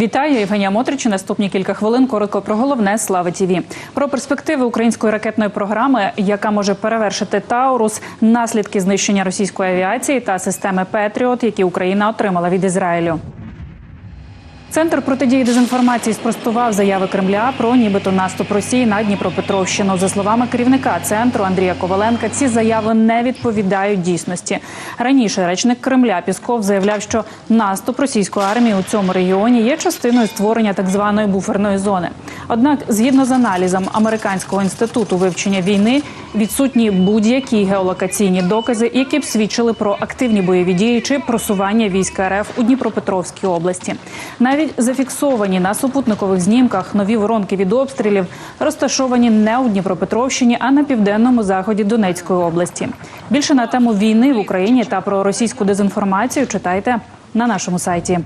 Вітаю, Євгенія Мотрич. Наступні кілька хвилин коротко про головне слава ТІВІ. Про перспективи української ракетної програми, яка може перевершити Таурус, наслідки знищення російської авіації та системи Петріот, які Україна отримала від Ізраїлю. Центр протидії дезінформації спростував заяви Кремля про нібито наступ Росії на Дніпропетровщину. За словами керівника центру Андрія Коваленка, ці заяви не відповідають дійсності. Раніше речник Кремля Пісков заявляв, що наступ російської армії у цьому регіоні є частиною створення так званої буферної зони. Однак, згідно з аналізом американського інституту вивчення війни, відсутні будь-які геолокаційні докази, які б свідчили про активні бойові дії чи просування військ РФ у Дніпропетровській області. Навіть зафіксовані на супутникових знімках нові воронки від обстрілів розташовані не у Дніпропетровщині, а на південному заході Донецької області. Більше на тему війни в Україні та про російську дезінформацію читайте на нашому сайті.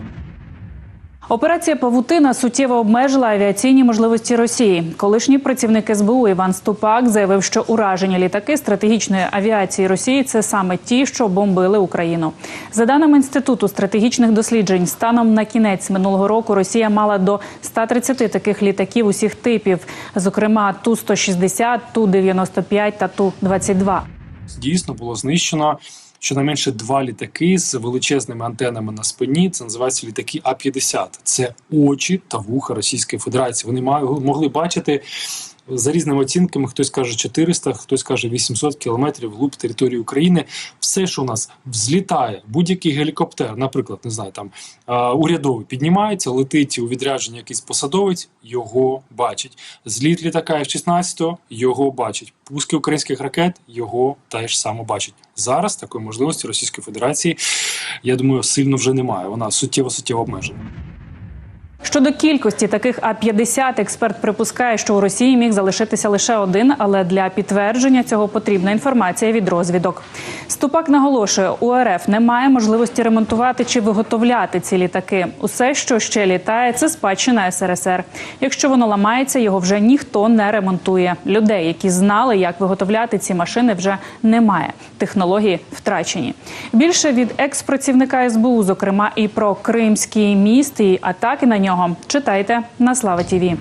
Операція Павутина суттєво обмежила авіаційні можливості Росії. Колишній працівник СБУ Іван Ступак заявив, що уражені літаки стратегічної авіації Росії це саме ті, що бомбили Україну. За даними інституту стратегічних досліджень, станом на кінець минулого року Росія мала до 130 таких літаків усіх типів, зокрема ту 160 ту 95 та ту 22 Дійсно було знищено щонайменше два літаки з величезними антенами на спині. Це називається літаки А-50. Це очі та вуха Російської Федерації. Вони могли бачити. За різними оцінками, хтось каже 400, хтось каже 800 кілометрів глуб території України. Все, що у нас взлітає, будь-який гелікоптер, наприклад, не знаю, там урядовий піднімається, летить у відрядження якийсь посадовець, його бачить. Зліт літака F-16, його бачить. Пуски українських ракет його теж само бачить. Зараз такої можливості Російської Федерації, я думаю, сильно вже немає. Вона суттєво суттєво обмежена. Щодо кількості таких А-50, експерт припускає, що у Росії міг залишитися лише один, але для підтвердження цього потрібна інформація від розвідок. Ступак наголошує, у РФ немає можливості ремонтувати чи виготовляти ці літаки. Усе, що ще літає, це спадщина СРСР. Якщо воно ламається, його вже ніхто не ремонтує. Людей, які знали, як виготовляти ці машини, вже немає. Технології втрачені. Більше від екс-працівника СБУ, зокрема і про Кримський міст і атаки на нього, читайте на Слава Тіві.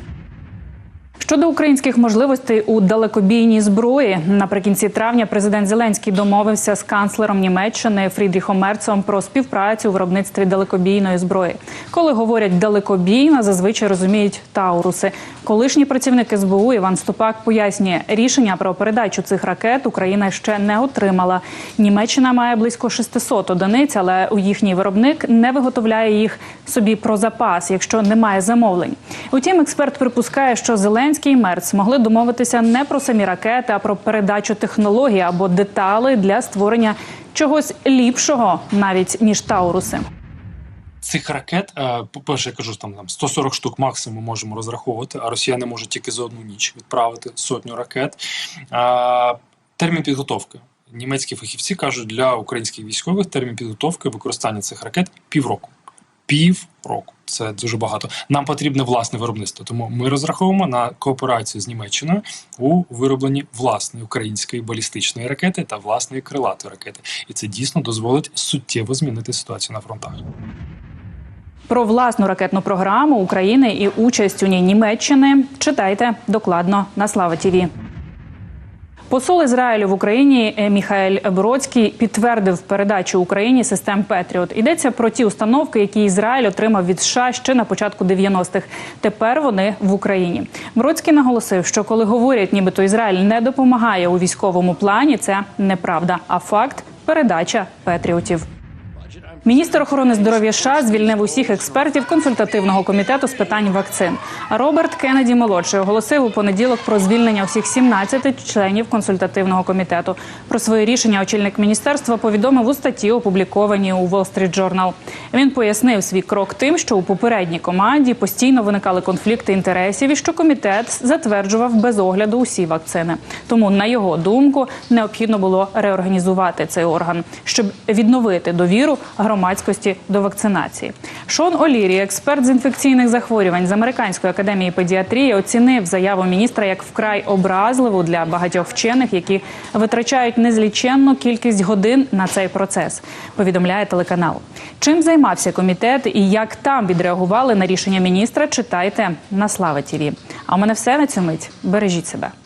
Щодо українських можливостей у далекобійній зброї, наприкінці травня президент Зеленський домовився з канцлером Німеччини Фрідріхом Мерцом про співпрацю у виробництві далекобійної зброї. Коли говорять далекобійна, зазвичай розуміють тауруси. Колишній працівник СБУ Іван Ступак пояснює, рішення про передачу цих ракет Україна ще не отримала. Німеччина має близько 600 одиниць, але у їхній виробник не виготовляє їх собі про запас, якщо немає замовлень. Утім, експерт припускає, що Зеленський і Мерц могли домовитися не про самі ракети, а про передачу технологій або деталей для створення чогось ліпшого, навіть ніж тауруси. Цих ракет, е, по-перше, я кажу, там, там 140 штук максимум можемо розраховувати, а росіяни можуть тільки за одну ніч відправити сотню ракет. Е, Термін підготовки. Німецькі фахівці кажуть, для українських військових термін підготовки використання цих ракет півроку. Півроку. Це дуже багато. Нам потрібне власне виробництво. Тому ми розраховуємо на кооперацію з Німеччиною у виробленні власної української балістичної ракети та власної крилатої ракети. І це дійсно дозволить суттєво змінити ситуацію на фронтах. Про власну ракетну програму України і участь у ній Німеччини читайте докладно на Слава Тіві. Посол Ізраїлю в Україні е, Міхаель Бродський підтвердив передачу Україні систем Петріот. Йдеться про ті установки, які Ізраїль отримав від США ще на початку 90-х. Тепер вони в Україні. Бродський наголосив, що коли говорять, нібито Ізраїль не допомагає у військовому плані, це неправда, а факт передача Петріотів. Міністр охорони здоров'я США звільнив усіх експертів консультативного комітету з питань вакцин. Роберт Кеннеді молодший оголосив у понеділок про звільнення усіх 17 членів консультативного комітету. Про своє рішення очільник міністерства повідомив у статті, опублікованій у Wall Street Journal. Він пояснив свій крок тим, що у попередній команді постійно виникали конфлікти інтересів, і що комітет затверджував без огляду усі вакцини. Тому, на його думку, необхідно було реорганізувати цей орган, щоб відновити довіру громадян громадськості до вакцинації. Шон Олірі, експерт з інфекційних захворювань з американської академії педіатрії, оцінив заяву міністра як вкрай образливу для багатьох вчених, які витрачають незліченну кількість годин на цей процес. Повідомляє телеканал. Чим займався комітет і як там відреагували на рішення міністра? Читайте на Слава Тіві. А у мене все на цю мить. Бережіть себе.